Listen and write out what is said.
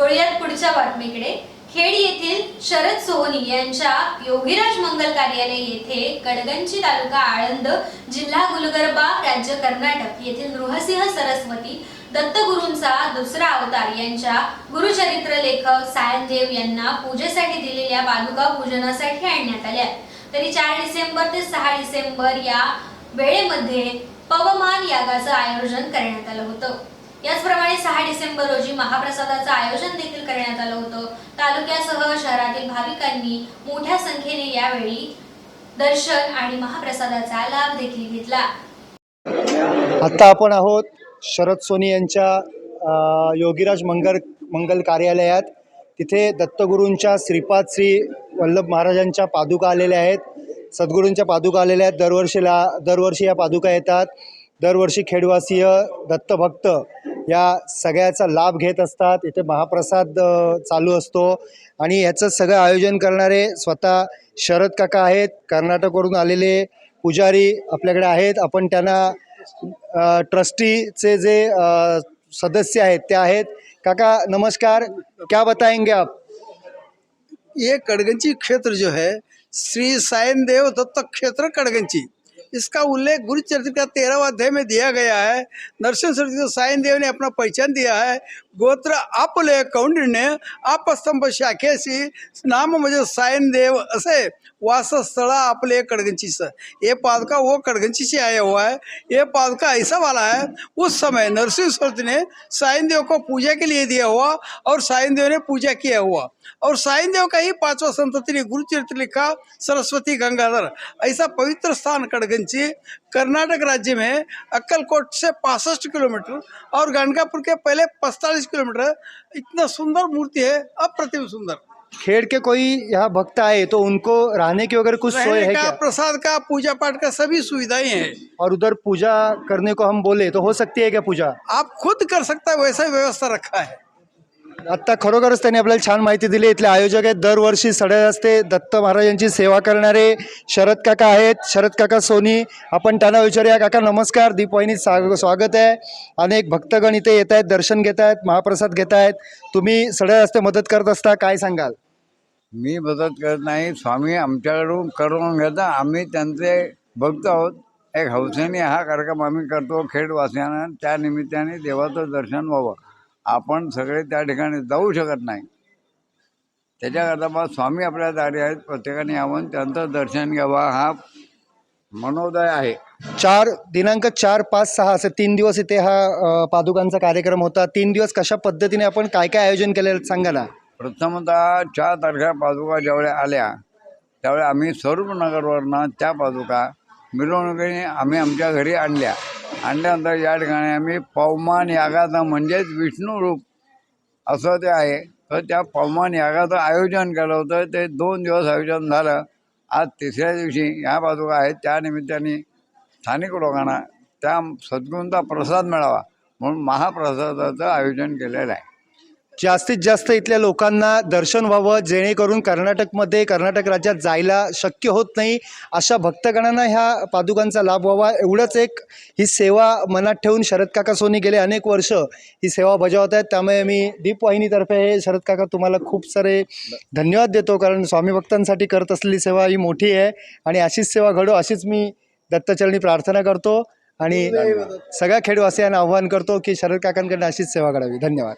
वळूयात पुढच्या बातमीकडे. खेड येथील शरद सोहनी यांच्या योगीराज मंगल कार्यालय येथे कडगंची तालुका आळंद जिल्हा गुलबर्गा राज्य कर्नाटक येथील नृहसिंह सरस्वती दत्तगुरूंचा दुसरा अवतार यांच्या गुरुचरित्र लेखक सायनदेव यांना पूजेसाठी दिलेल्या पादुका पूजनासाठी आणण्यात आल्या. तरी चार डिसेंबर ते सहा डिसेंबर या वेळेमध्ये पवमान यागाचं आयोजन करण्यात आलं होतं. याचप्रमाणे सहा डिसेंबर रोजी महाप्रसादाचं आयोजन देखील करण्यात आलं होतं. तालुक्यासह शहरातील भाविकांनी मोठ्या संख्येने यावेळी दर्शन आणि महाप्रसादाचा लाभ देखील घेतला. आता आपण आहोत शरद सोनी यांच्या योगीराज मंगल मंगल कार्यालयात. तिथे दत्तगुरूंच्या श्रीपाद श्री वल्लभ महाराजांच्या पादुका आलेल्या आहेत. सद्गुरूंच्या पादुका आलेल्या आहेत. दरवर्षीला दरवर्षी या पादुका येतात. दरवर्षी खेडवासीय दत्तभक्त या सगळ्याचा लाभ घेत असतात. इथे महाप्रसाद चालू असतो. आणि याचं सगळं आयोजन करणारे स्वतः शरद काका आहेत. कर्नाटकवरून आलेले पुजारी आपल्याकडे आहेत. आपण त्यांना ट्रस्टीचे जे सदस्य आहेत ते आहेत. काका नमस्कार. क्या बताएंगे आप? ये कड़गंची क्षेत्र जो है श्री सायन देव दत्त क्षेत्र कड़गंची। इसका उल्लेख गुरुचरित्र का तेरहवा अध्याय में दिया गया है। नरसिंह सरस्वती को सायन देव ने अपना पहचान दिया है। गोत्र आपले कौंडिण्य आपस्तंभ शाखेशी नाम म्हणजे सायन देव असे वासस्थळ आपले कड़गंची ये पादका वो कड़गंची से आया हुआ है ये पादका ऐसा वाला है उस समय नरसिंह सरस्वती ने सायन देव को पूजा के लिए दिया हुआ और सायन देव ने पूजा किया हुआ। और साइन देव का ही पांचवा संतति ने गुरुचरित्र लिखा, सरस्वती गंगाधर। ऐसा पवित्र स्थान कड़गंची, कर्नाटक राज्य में अक्कलकोट से पासठ किलोमीटर और गंगापुर के पहले पैंतालीस किलोमीटर इतना सुंदर मूर्ति है अप्रतिम सुंदर। खेड़ के कोई यहाँ भक्त आए तो उनको रहने की वगैरह कुछ सोए है क्या? प्रसाद का पूजा पाठ का सभी सुविधाएँ हैं। और उधर पूजा करने को हम बोले तो हो सकती है क्या पूजा? आप खुद कर सकता है वैसा व्यवस्था रखा है। आत्ता खरोखरच त्यांनी आपल्याला छान माहिती दिली. इथले आयोजक आहेत. दरवर्षी सडळ असते. दत्त महाराजांची सेवा करणारे शरद काका आहेत. शरद काका सोनी आपण त्यांना विचारूया. काका नमस्कार. दीपवाहिनीत सा- स्वागत आहे. अनेक भक्तगण इथे येत आहेत दर्शन घेत आहेत महाप्रसाद घेत आहेत. तुम्ही सडळ रस्ते मदत करत असता काय सांगाल? मी मदत करत नाही. स्वामी आमच्याकडून करून घेता. आम्ही त्यांचे भक्त आहोत. एक हौसेने हा कार्यक्रम आम्ही करतो. खेडवासियांना त्यानिमित्ताने देवाचं दर्शन व्हावं. आपण सगळे त्या ठिकाणी जाऊ शकत नाही. त्याच्याकरता मग स्वामी आपल्या दारी आहेत प्रत्येकाने यावं त्यांचं दर्शन घ्यावं हा मनोदय आहे. चार दिनांक चार पाच सहा असे तीन दिवस इथे हा पादुकांचा कार्यक्रम होता. तीन दिवस कशा पद्धतीने आपण काय काय आयोजन केलेलं सांगा ना प्रथमतः चार तारख्या पादुका ज्यावेळी आल्या त्यावेळी आम्ही स्वरूपनगरवरनं त्या पादुका मिरवणुकीने आम्ही आमच्या घरी आणल्या. आणल्यानंतर या ठिकाणी आम्ही पवमान यागाचं म्हणजेच विष्णू रूप असं ते आहे. तर त्या पवमान यागाचं आयोजन केलं होतं. ते दोन दिवस आयोजन झालं. आज तिसऱ्या दिवशी ह्या बाजूला आहेत त्यानिमित्ताने स्थानिक लोकांना त्या सद्गुणचा प्रसाद मिळावा म्हणून महाप्रसादाचं आयोजन केलेलं आहे. जास्तीत जास्त इथल्या लोकांना दर्शन व्हावं जेणेकरून कर्नाटकमध्ये कर्नाटक राज्यात जायला शक्य होत नाही. अशा भक्तगणांना ह्या पादुकांचा लाभ व्हावा. एवढंच एक ही सेवा मनात ठेवून शरद काका सोनी गेले अनेक वर्ष ही सेवा बजावत आहेत. त्यामुळे मी दीपवाहिनीतर्फे हे शरद काका तुम्हाला खूप सारे धन्यवाद देतो कारण स्वामी भक्तांसाठी करत असलेली सेवा ही मोठी आहे. आणि अशीच सेवा घडो अशीच मी दत्तचरणी प्रार्थना करतो. आणि सगळ्या खेडवासियांना आव्हान करतो की शरद काकांकडनं अशीच सेवा घडावी. धन्यवाद.